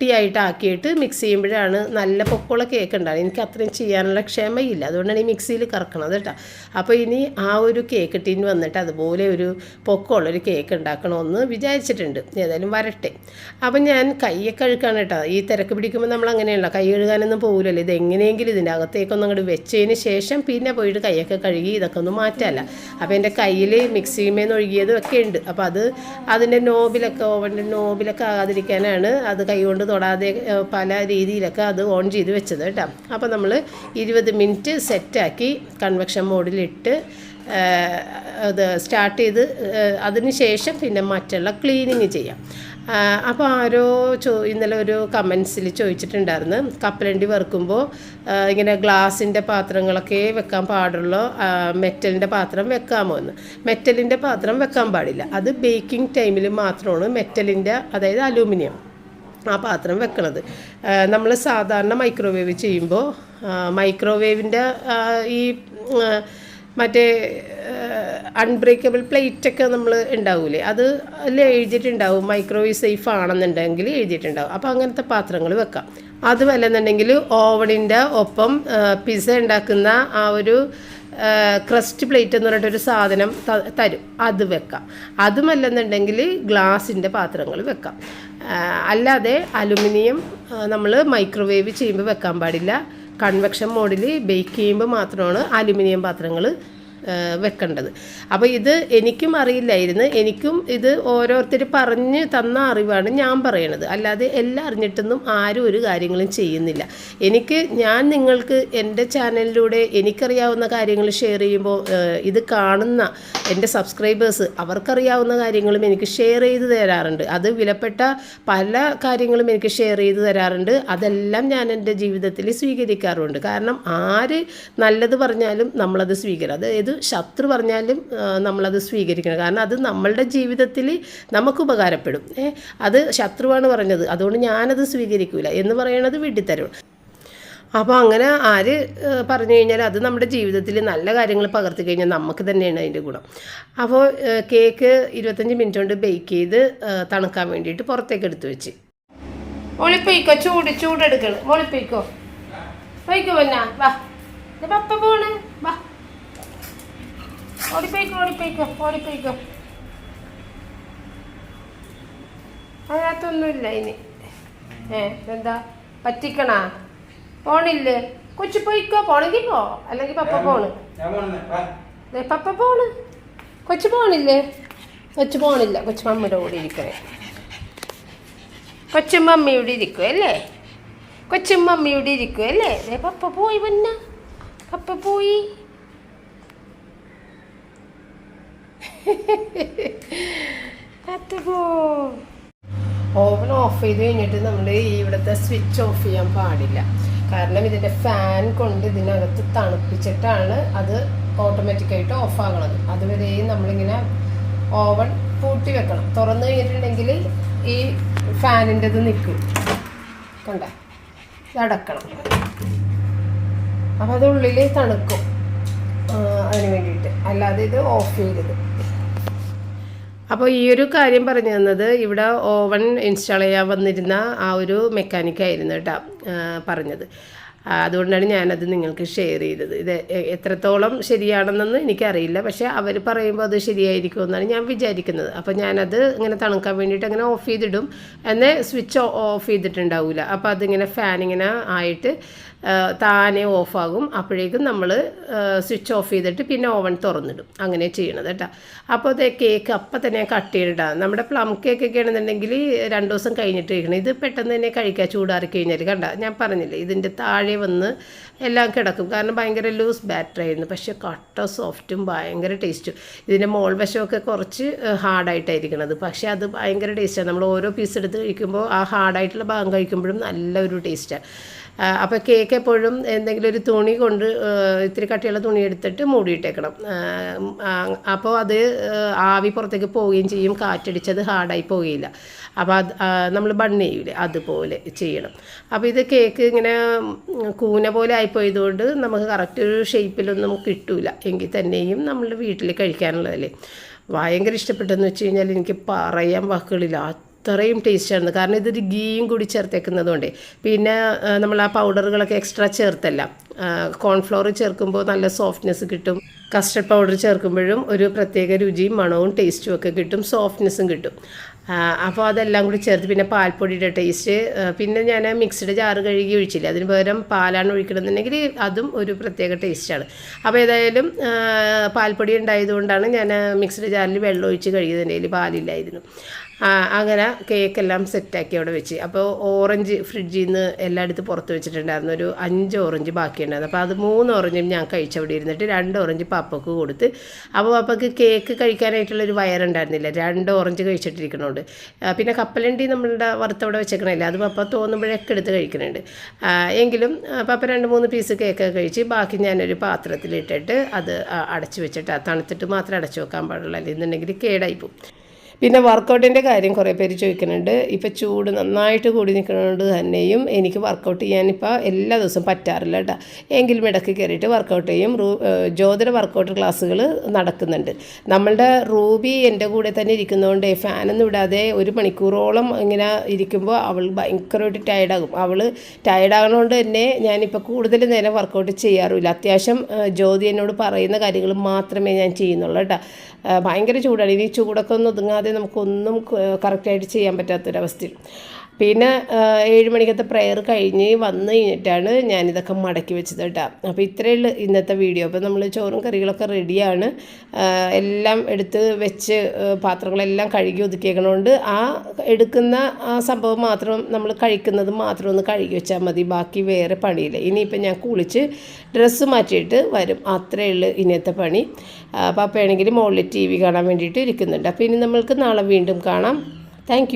കട്ടിയായിട്ട് ആക്കിയിട്ട് മിക്സ് ചെയ്യുമ്പോഴാണ് നല്ല പൊക്കമുള്ള കേക്ക് ഉണ്ടാകുന്നത് എനിക്ക് അത്രയും ചെയ്യാനുള്ള ക്ഷമയില്ല. അതുകൊണ്ടാണ് ഈ മിക്സിയിൽ കറക്കണത് കേട്ടോ. അപ്പോൾ ഇനി ആ ഒരു കേക്ക് ടീൻ വന്നിട്ട് അതുപോലെ ഒരു പൊക്കമുള്ളൊരു കേക്ക് ഉണ്ടാക്കണമെന്ന് വിചാരിച്ചിട്ടുണ്ട്. ഏതായാലും വരട്ടെ. അപ്പം ഞാൻ കൈയൊക്കെ കഴുക്കാണ് കേട്ടോ. ഈ തിരക്ക് പിടിക്കുമ്പോൾ നമ്മൾ അങ്ങനെയല്ല കൈ കഴുകാനൊന്നും പോകില്ലല്ലോ ഇത് എങ്ങനെയെങ്കിലും ഇതിന്റെ അകത്തേക്കൊന്നും അങ്ങോട്ട് വെച്ചതിന് ശേഷം പിന്നെ പോയിട്ട് കൈയൊക്കെ കഴുകി ഇതൊക്കെ ഒന്ന് മാറ്റാമല്ല അപ്പോൾ എന്റെ കയ്യിൽ മിക്സിമേന്ന് ഒഴുകിയതും ഒക്കെ ഉണ്ട്. അപ്പോൾ അത് അതിന്റെ നോബിലൊക്കെ ഓവന്റെ നോബിലൊക്കെ ആകാതിരിക്കാനാണ് അത് കൈകൊണ്ട് തൊടാതെ പല രീതിയിലൊക്കെ അത് ഓൺ ചെയ്ത് വെച്ചത് കേട്ടോ. അപ്പോൾ നമ്മൾ ഇരുപത് മിനിറ്റ് സെറ്റാക്കി കൺവെക്ഷൻ മോഡിലിട്ട് അത് സ്റ്റാർട്ട് ചെയ്ത് അതിന് ശേഷം പിന്നെ മറ്റുള്ള ക്ലീനിങ് ചെയ്യാം. അപ്പോൾ ആരോ ചോ ഇന്നലെ ഒരു കമൻസിൽ ചോദിച്ചിട്ടുണ്ടായിരുന്നു. കപ്പലണ്ടി വറുക്കുമ്പോൾ ഇങ്ങനെ ഗ്ലാസിന്റെ പാത്രങ്ങളൊക്കെ വെക്കാൻ പാടുള്ളൂ മെറ്റലിന്റെ പാത്രം വെക്കാമോ എന്ന്. മെറ്റലിന്റെ പാത്രം വെക്കാൻ പാടില്ല. അത് ബേക്കിംഗ് ടൈമിൽ മാത്രമാണ് മെറ്റലിന്റെ അതായത് അലൂമിനിയം. ആ പാത്രം വെക്കണത്. നമ്മൾ സാധാരണ മൈക്രോവേവ് ചെയ്യുമ്പോൾ മൈക്രോവേവിന്റെ ഈ മറ്റേ അൺബ്രേക്കബിൾ പ്ലേറ്റൊക്കെ നമ്മൾ ഉണ്ടാവൂലേ അത് അതിൽ എഴുതിയിട്ടുണ്ടാവും മൈക്രോവേവ് സേഫ് ആണെന്നുണ്ടെങ്കിൽ എഴുതിയിട്ടുണ്ടാവും. അപ്പോൾ അങ്ങനത്തെ പാത്രങ്ങൾ വെക്കാം. അതുമല്ലെന്നുണ്ടെങ്കിൽ ഓവണിന്റെ ഒപ്പം പിസ്സ ഉണ്ടാക്കുന്ന ആ ഒരു ക്രസ്റ്റ് പ്ലേറ്റ് എന്ന് പറഞ്ഞിട്ടൊരു സാധനം തരും. അത് വെക്കാം. അതുമല്ലെന്നുണ്ടെങ്കിൽ ഗ്ലാസിന്റെ പാത്രങ്ങൾ വെക്കാം. അല്ലാതെ അലുമിനിയം നമ്മൾ മൈക്രോവേവ് ചെയ്യുമ്പോൾ വെക്കാൻ പാടില്ല. കൺവെക്ഷൻ മോഡിൽ ബേക്ക് ചെയ്യുമ്പോൾ മാത്രമാണ് അലുമിനിയം പാത്രങ്ങൾ വെക്കേണ്ടത്. അപ്പോൾ ഇത് എനിക്കും അറിയില്ലായിരുന്നു. എനിക്കും ഇത് ഓരോരുത്തർ പറഞ്ഞ് തന്ന അറിവാണ് ഞാൻ പറയണത്. അല്ലാതെ എല്ലാം അറിഞ്ഞിട്ടൊന്നും ആരും ഒരു കാര്യങ്ങളും ചെയ്യുന്നില്ല. എനിക്ക് ഞാൻ നിങ്ങൾക്ക് എന്റെ ചാനലിലൂടെ എനിക്കറിയാവുന്ന കാര്യങ്ങൾ ഷെയർ ചെയ്യുമ്പോൾ ഇത് കാണുന്ന എന്റെ സബ്സ്ക്രൈബേഴ്സ് അവർക്കറിയാവുന്ന കാര്യങ്ങളും എനിക്ക് ഷെയർ ചെയ്ത് തരാറുണ്ട്. അത് വിലപ്പെട്ട പല കാര്യങ്ങളും എനിക്ക് ഷെയർ ചെയ്ത് തരാറുണ്ട്. അതെല്ലാം ഞാൻ എന്റെ ജീവിതത്തിൽ സ്വീകരിക്കാറുണ്ട്. കാരണം ആര് നല്ലത് പറഞ്ഞാലും നമ്മളത് സ്വീകരിക്കും. അത് ഏത് ശത്രു പറഞ്ഞാലും നമ്മളത് സ്വീകരിക്കണം. കാരണം അത് നമ്മളുടെ ജീവിതത്തിൽ നമുക്ക് ഉപകാരപ്പെടും. അത് ശത്രുവാണ് പറഞ്ഞത്. അതുകൊണ്ട് ഞാനത് സ്വീകരിക്കില്ല എന്ന് പറയണത് വിട്ടിത്തരും അപ്പോൾ അങ്ങനെ ആര് പറഞ്ഞു കഴിഞ്ഞാൽ അത് നമ്മുടെ ജീവിതത്തിൽ നല്ല കാര്യങ്ങൾ പകർത്തി കഴിഞ്ഞാൽ നമുക്ക് തന്നെയാണ് അതിന്റെ ഗുണം. അപ്പോൾ കേക്ക് ഇരുപത്തഞ്ച് മിനിറ്റ് കൊണ്ട് ബേക്ക് ചെയ്ത് തണുക്കാൻ വേണ്ടിയിട്ട് പുറത്തേക്ക് എടുത്തു വെച്ച്. ഒളിപ്പോയിക്കോ ചൂട് ചൂടെടുക്കണം ഒളിപ്പോയിക്കോ പോയിക്കോ. പിന്നെ. വാ. പപ്പ പോണ്. വാ. ഓടിപ്പോയിക്കോ ഓടിപ്പോയിക്കോ ഓടിപ്പോയിക്കോ. അതിനകത്തൊന്നുമില്ല ഇനി. ഏ എന്താ? പറ്റിക്കണാ? പോണില്ലേ? കൊച്ചു പോയിക്കോ പോണെങ്കിൽ പോ. അല്ലെങ്കിൽ പപ്പ പോണ്. പപ്പ പോണ്. കൊച്ചു പോണില്ലേ? കൊച്ചു പോണില്ല. കൊച്ചു മമ്മിയുടെ കൂടെ ഇരിക്കണേ. കൊച്ചു മമ്മിയുടെ ഇരിക്കും അല്ലേ? കൊച്ചു മമ്മിയുടെ ഇരിക്കും അല്ലേ? ദേ പപ്പ പോയി പിന്നെ. പപ്പ പോയി. അത് പോ. ഓവൻ ഓഫ് ചെയ്ത് കഴിഞ്ഞിട്ട് നമ്മൾ ഇവിടുത്തെ സ്വിച്ച് ഓഫ് ചെയ്യാൻ പാടില്ല. കാരണം ഇതിന്റെ ഫാൻ കൊണ്ട് ഇതിനകത്ത് തണുപ്പിച്ചിട്ടാണ് അത് ഓട്ടോമാറ്റിക്കായിട്ട് ഓഫ് ആകണത്. അതുവരെയും നമ്മളിങ്ങനെ ഓവൺ പൂട്ടി വെക്കണം. തുറന്നു കഴിഞ്ഞിട്ടുണ്ടെങ്കിൽ ഈ ഫാനിന്റെ ഇത് നിൽക്കും കണ്ട? ഇതടക്കണം അപ്പോൾ അത് ഉള്ളിൽ തണുക്കും. അതിന് വേണ്ടിയിട്ട്. അല്ലാതെ ഇത് ഓഫ് ചെയ്തത് അപ്പോൾ ഈ ഒരു കാര്യം പറഞ്ഞു തന്നത് ഇവിടെ ഓവൻ ഇൻസ്റ്റാൾ ചെയ്യാൻ വന്നിരുന്ന ആ ഒരു മെക്കാനിക്കായിരുന്നു കേട്ടോ പറഞ്ഞത്. അതുകൊണ്ടാണ് ഞാനത് നിങ്ങൾക്ക് ഷെയർ ചെയ്തത്. ഇത് എത്രത്തോളം ശരിയാണെന്നൊന്നും എനിക്കറിയില്ല. പക്ഷേ അവർ പറയുമ്പോൾ അത് ശരിയായിരിക്കും എന്നാണ് ഞാൻ വിചാരിക്കുന്നത്. അപ്പോൾ ഞാനത് ഇങ്ങനെ തണുക്കാൻ വേണ്ടിയിട്ട് അങ്ങനെ ഓഫ് ചെയ്തിടും. എന്നെ സ്വിച്ച് ഓഫ് ചെയ്തിട്ടുണ്ടാവില്ല അപ്പോൾ അതിങ്ങനെ ഫാൻ ഇങ്ങനെ ആയിട്ട് താനെ ഓഫാകും. അപ്പോഴേക്കും നമ്മൾ സ്വിച്ച് ഓഫ് ചെയ്തിട്ട് പിന്നെ ഓവൻ തുറന്നിടും. അങ്ങനെ ചെയ്യണത് കേട്ടോ. അപ്പോൾ അത് കേക്ക് അപ്പം തന്നെ കട്ട് ചെയ്തിടാം. നമ്മുടെ പ്ലം കേക്ക് ഒക്കെ ആണെന്നുണ്ടെങ്കിൽ രണ്ട് ദിവസം കഴിഞ്ഞിട്ട് കഴിക്കണം ഇത് പെട്ടെന്ന് തന്നെ കഴിക്കുക ചൂടാറി കഴിഞ്ഞാൽ കണ്ട? ഞാൻ പറഞ്ഞില്ലേ ഇതിന്റെ താഴെ വന്ന് എല്ലാം കിടക്കും. കാരണം ഭയങ്കര ലൂസ് ബാറ്റർ ആയിരുന്നു. പക്ഷേ കട്ട സോഫ്റ്റും ഭയങ്കര ടേസ്റ്റും. ഇതിന്റെ മോൾ വശമൊക്കെ കുറച്ച് ഹാർഡായിട്ടായിരിക്കണത്. പക്ഷേ അത് ഭയങ്കര ടേസ്റ്റാണ് നമ്മൾ ഓരോ പീസ് എടുത്ത് കഴിക്കുമ്പോൾ ആ ഹാർഡായിട്ടുള്ള ഭാഗം കഴിക്കുമ്പോഴും നല്ലൊരു ടേസ്റ്റാണ് അപ്പോൾ കേക്ക് എപ്പോഴും എന്തെങ്കിലും ഒരു തുണി കൊണ്ട് ഇത്തിരി കട്ടിയുള്ള തുണി എടുത്തിട്ട് മൂടിയിട്ടേക്കണം. അപ്പോൾ അത് ആവി പുറത്തേക്ക് പോവുകയും ചെയ്യും. കാറ്റടിച്ചത് ഹാർഡായി പോവുകയില്ല. അപ്പോൾ അത് നമ്മൾ ബണ്ണ് ചെയ്യൂലേ അതുപോലെ ചെയ്യണം. അപ്പോൾ ഇത് കേക്ക് ഇങ്ങനെ കൂന പോലെ ആയിപ്പോയതുകൊണ്ട് നമുക്ക് കറക്റ്റ് ഒരു ഷേപ്പിലൊന്നും കിട്ടൂല. എങ്കിൽ തന്നെയും നമ്മൾ വീട്ടിൽ കഴിക്കാനുള്ളതല്ലേ. ഭയങ്കര ഇഷ്ടപ്പെട്ടെന്ന് വെച്ച് കഴിഞ്ഞാൽ എനിക്ക് പറയാൻ വാക്കുകളില്ല. അത്രയും ടേസ്റ്റാണ് കാരണം ഇതൊരു ഗീയും കൂടി ചേർത്തേക്കുന്നതുകൊണ്ട്. പിന്നെ നമ്മൾ ആ പൗഡറുകളൊക്കെ എക്സ്ട്രാ ചേർത്തല്ല. കോൺഫ്ലോർ ചേർക്കുമ്പോൾ നല്ല സോഫ്റ്റ്നെസ് കിട്ടും. കസ്റ്റർഡ് പൗഡർ ചേർക്കുമ്പോഴും ഒരു പ്രത്യേക രുചിയും മണവും ടേസ്റ്റും ഒക്കെ കിട്ടും. സോഫ്റ്റ്നെസ്സും കിട്ടും. അപ്പോൾ അതെല്ലാം കൂടി ചേർത്ത് പിന്നെ പാൽപ്പൊടിയുടെ ടേസ്റ്റ് പിന്നെ ഞാൻ മിക്സ്ഡ് ജാറ് കഴുകി ഒഴിച്ചില്ല? അതിന് പകരം പാലാണ് ഒഴിക്കണമെന്നുണ്ടെങ്കിൽ അതും ഒരു പ്രത്യേക ടേസ്റ്റാണ് അപ്പോൾ ഏതായാലും പാൽപ്പൊടി ഉണ്ടായതുകൊണ്ടാണ് ഞാൻ മിക്സ്ഡ് ജാറിൽ വെള്ളം ഒഴിച്ച് കഴുകിയതിന്റെ പാലില്ലായിരുന്നു. അങ്ങനെ കേക്ക് കേക്കെല്ലാം സെറ്റാക്കി അവിടെ വെച്ച്. അപ്പോൾ ഓറഞ്ച് ഫ്രിഡ്ജിൽ നിന്ന് എല്ലായിടത്തും പുറത്ത് വെച്ചിട്ടുണ്ടായിരുന്നു. ഒരു അഞ്ച് ഓറഞ്ച് ബാക്കിയുണ്ടായിരുന്നു. അപ്പോൾ അത് മൂന്ന് ഓറഞ്ചും ഞാൻ കഴിച്ചവിടെ ഇരുന്നിട്ട് രണ്ട് ഓറഞ്ച് പപ്പക്ക് കൊടുത്ത്. അപ്പോൾ പപ്പക്ക് കേക്ക് കഴിക്കാനായിട്ടുള്ളൊരു വയറുണ്ടായിരുന്നില്ല. രണ്ട് ഓറഞ്ച് കഴിച്ചിട്ടിരിക്കണോണ്ട്. പിന്നെ കപ്പലണ്ടി നമ്മളുടെ വറുത്തവിടെ വെച്ചേക്കണില്ല? അത് പപ്പ തോന്നുമ്പോഴൊക്കെ എടുത്ത് കഴിക്കുന്നുണ്ട് എങ്കിലും പപ്പ രണ്ട് മൂന്ന് പീസ് കേക്ക് കഴിച്ച് ബാക്കി ഞാനൊരു പാത്രത്തിലിട്ടിട്ട് അത് അടച്ചു വെച്ചിട്ട് തണുത്തിട്ട് മാത്രം അടച്ചു വെക്കാൻ പാടുള്ളൂ. അല്ലെന്നുണ്ടെങ്കിൽ കേടായിപ്പോവും പിന്നെ വർക്കൗട്ടിന്റെ കാര്യം കുറേ പേര് ചോദിക്കുന്നുണ്ട്. ഇപ്പോൾ ചൂട് നന്നായിട്ട് കൂടി നിൽക്കുന്നതുകൊണ്ട് തന്നെയും എനിക്ക് വർക്കൗട്ട് ചെയ്യാനിപ്പോൾ എല്ലാ ദിവസവും പറ്റാറില്ല കേട്ടോ. എങ്കിലും ഇടയ്ക്ക് കയറിയിട്ട് വർക്കൗട്ട് ചെയ്യും. റൂ ജ്യോതിര വർക്കൗട്ട് ക്ലാസ്സുകൾ നടക്കുന്നുണ്ട്. നമ്മളുടെ റൂബി എന്റെ കൂടെ തന്നെ ഇരിക്കുന്നതുകൊണ്ട് ഫാനൊന്നും വിടാതെ ഒരു മണിക്കൂറോളം ഇങ്ങനെ ഇരിക്കുമ്പോൾ അവൾ ഭയങ്കരമായിട്ട് ടയർഡാകും അവൾ ടയർഡാകണതുകൊണ്ട് തന്നെ ഞാനിപ്പോൾ കൂടുതൽ നേരം വർക്കൗട്ട് ചെയ്യാറില്ല അത്യാവശ്യം ജ്യോതി എന്നോട് പറയുന്ന കാര്യങ്ങൾ മാത്രമേ ഞാൻ ചെയ്യുന്നുള്ളൂ കേട്ടോ. ഭയങ്കര ചൂടാണ്. ഇനി ചൂടൊക്കെ ഒന്ന് ഒതുങ്ങാതെ നമുക്കൊന്നും കറക്റ്റായിട്ട് ചെയ്യാൻ പറ്റാത്തൊരവസ്ഥയിൽ. പിന്നെ ഏഴ് മണിക്കത്തെ പ്രെയർ കഴിഞ്ഞ് വന്ന് കഴിഞ്ഞിട്ടാണ് ഞാനിതൊക്കെ മടക്കി വെച്ചത് കേട്ടോ. അപ്പോൾ ഇത്രയേ ഉള്ളൂ ഇന്നത്തെ വീഡിയോ അപ്പോൾ നമ്മൾ ചോറും കറികളൊക്കെ റെഡിയാണ് എല്ലാം എടുത്ത് വെച്ച് പാത്രങ്ങളെല്ലാം കഴുകി ഒതുക്കിയേക്കണോണ്ട് ആ എടുക്കുന്ന ആ സംഭവം മാത്രം നമ്മൾ കഴിക്കുന്നത് മാത്രം ഒന്ന് കഴുകി വെച്ചാൽ മതി. ബാക്കി വേറെ പണിയില്ല. ഇനിയിപ്പോൾ ഞാൻ കുളിച്ച് ഡ്രസ്സ് മാറ്റിയിട്ട് വരും. അത്രയേ ഉള്ളൂ ഇന്നത്തെ പണി. പപ്പയാണെങ്കിൽ മുകളിൽ ടി വി കാണാൻ വേണ്ടിയിട്ട് ഇരിക്കുന്നുണ്ട്. അപ്പോൾ ഇനി നമ്മൾക്ക് നാളെ വീണ്ടും കാണാം. താങ്ക്